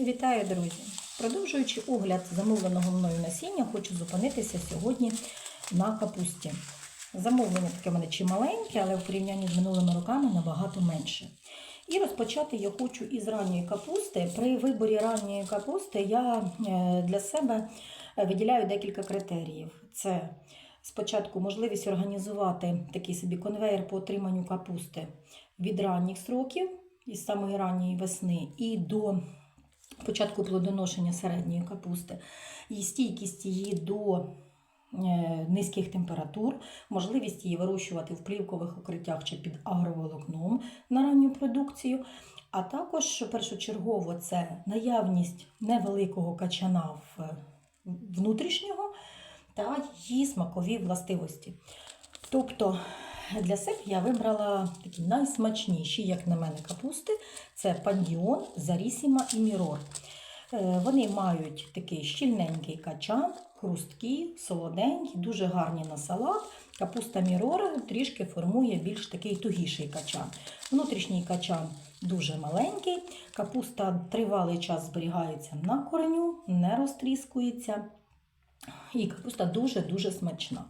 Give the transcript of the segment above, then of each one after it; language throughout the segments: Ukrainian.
Вітаю, друзі! Продовжуючи огляд замовленого мною насіння, хочу зупинитися сьогодні на капусті. Замовлення таке в мене чималеньке, але в порівнянні з минулими роками набагато менше. І розпочати я хочу із ранньої капусти. При виборі ранньої капусти я е, для себе виділяю декілька критеріїв. Це спочатку можливість організувати такий собі конвейер по отриманню капусти від ранніх сроків, із самої ранньої весни, і до початку плодоношення середньої капусти, і стійкість її до е, низьких температур, можливість її вирощувати в плівкових укриттях чи під агроволокном на ранню продукцію. А також першочергово це наявність невеликого качана внутрішнього та її смакові властивості. Тобто для себе я вибрала такі найсмачніші, як на мене, капусти. Це пандіон, зарісіма і мірор. Е, Вони мають такий щільненький качан, хрусткі, солоденькі, дуже гарні на салат. Капуста мірор трішки формує більш такий тугіший качан. Внутрішній качан дуже маленький. Капуста тривалий час зберігається на кореню, не розтріскується. І капуста дуже-дуже смачна.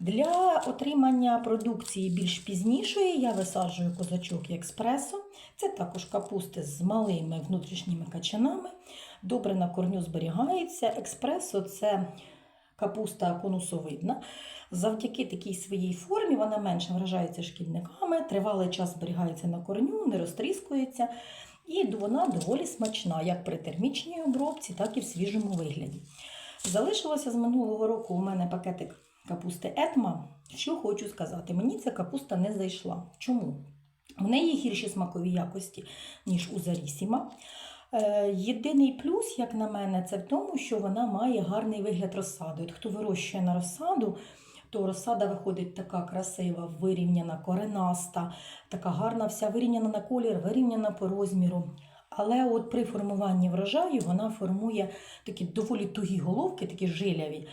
Для отримання продукції більш пізнішої я висаджую козачок експресо. Це також капусти з малими внутрішніми качанами. Добре на корню зберігається. Експресо це капуста конусовидна. Завдяки такій своїй формі вона менше вражається шкідниками, тривалий час зберігається на корню, не розтріскується. І вона доволі смачна, як при термічній обробці, так і в свіжому вигляді. Залишилося з минулого року у мене пакетик капусти Етма. Що хочу сказати, мені ця капуста не зайшла. Чому? В неї гірші смакові якості, ніж у Зарісіма. Е, Єдиний плюс, як на мене, це в тому, що вона має гарний вигляд розсади. От хто вирощує на розсаду, то розсада виходить така красива, вирівняна, коренаста, така гарна, вся вирівняна на колір, вирівняна по розміру. Але от при формуванні врожаю вона формує такі доволі тугі головки, такі жиляві.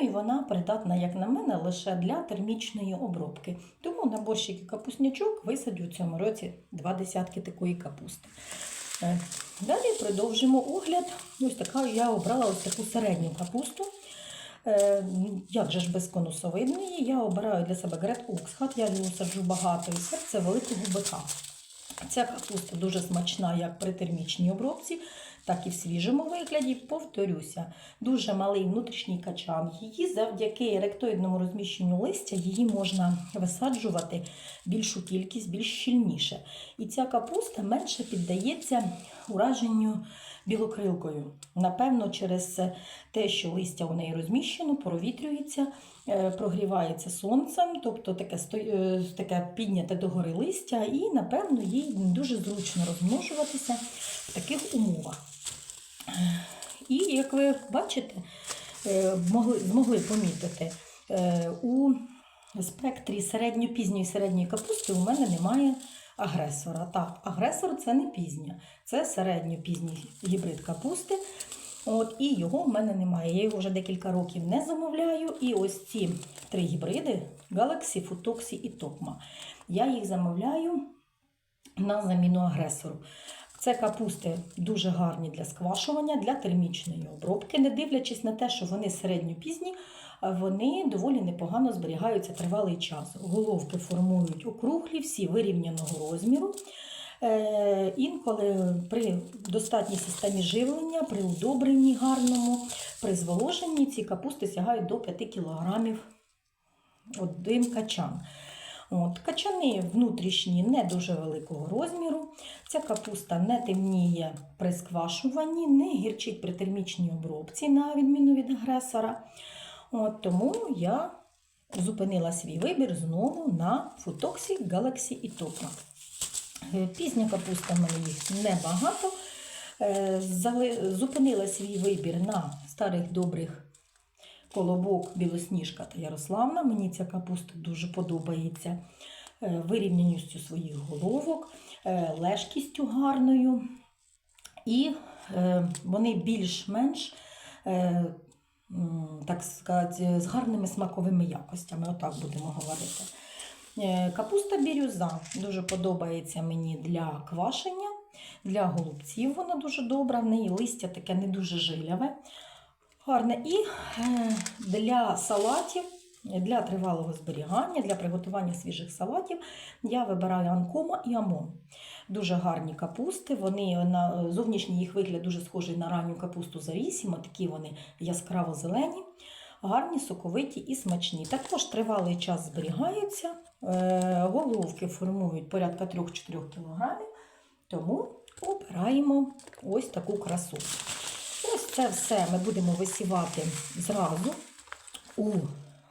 Ну і вона придатна, як на мене, лише для термічної обробки. Тому на борщик і капуснячок висаджу в цьому році два десятки такої капусти. Е, Далі продовжимо огляд. Ось така я обрала ось таку середню капусту. Е, Як же ж без конусовидної, я обираю для себе Грет Оксхат, я його саджу багато і серце великого бика. Ця капуста дуже смачна як при термічній обробці, так і в свіжому вигляді. Повторюся, дуже малий внутрішній качан. Її завдяки ректоїдному розміщенню листя її можна висаджувати більшу кількість, більш щільніше. І ця капуста менше піддається ураженню білокрилкою. Напевно, через те, що листя у неї розміщено, провітрюється, е, прогрівається сонцем, тобто таке, е, таке підняте догори листя, і, напевно, їй дуже зручно розмножуватися в таких умовах. Як ви бачите, е, могли, змогли помітити, е, у спектрі середньо-пізньої середньої капусти у мене немає агресора. Так, агресор це не пізня, це середньо-пізній гібрид капусти. От, і його в мене немає. Я його вже декілька років не замовляю. І ось ці три гібриди Galaxy, Futoxi і Topma. Я їх замовляю на заміну агресору. Це капусти дуже гарні для сквашування, для термічної обробки, не дивлячись на те, що вони середньопізні, вони доволі непогано зберігаються тривалий час. Головки формують округлі, всі вирівняного розміру. Е, інколи при достатній системі живлення, при удобренні гарному, при зволоженні ці капусти сягають до 5 кг один качан. От, качани внутрішні не дуже великого розміру. Ця капуста не темніє при сквашуванні, не гірчить при термічній обробці, на відміну від агресора. От, тому я зупинила свій вибір знову на Футоксі, Galaxy і Топа. Е, Пізня капуста в мене їх небагато. Е, Зупинила свій вибір на старих добрих колобок Білосніжка та Ярославна. Мені ця капуста дуже подобається е, вирівняністю своїх головок, е, лежкістю гарною. І е, вони більш-менш, так сказати, з гарними смаковими якостями, отак будемо говорити. Капуста бірюза дуже подобається мені для квашення. Для голубців вона дуже добра, в неї листя таке не дуже жиляве. Гарне. І е, для салатів, для тривалого зберігання, для приготування свіжих салатів я вибираю анкома і амон. Дуже гарні капусти. Вони на зовнішній їх вигляд дуже схожий на ранню капусту зарісімо, такі вони яскраво зелені, гарні, соковиті і смачні. Також тривалий час зберігаються. Е, Головки формують порядка 3-4 кг, тому обираємо ось таку красу. Ось це все ми будемо висівати зразу у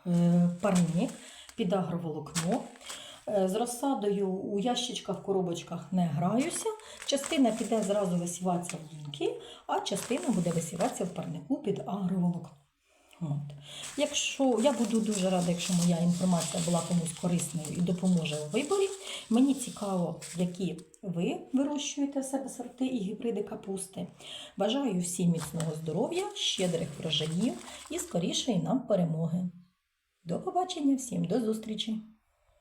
е, парник під агроволокно. Е, З розсадою у ящичках, коробочках не граюся. Частина піде зразу висіватися в лунки, а частина буде висіватися в парнику під агроволокно. От. Якщо я буду дуже рада, якщо моя інформація була комусь корисною і допоможе у виборі. Мені цікаво, які ви вирощуєте в себе сорти і гібриди капусти. Бажаю всім міцного здоров'я, щедрих врожаїв і скорішої нам перемоги. До побачення всім, до зустрічі!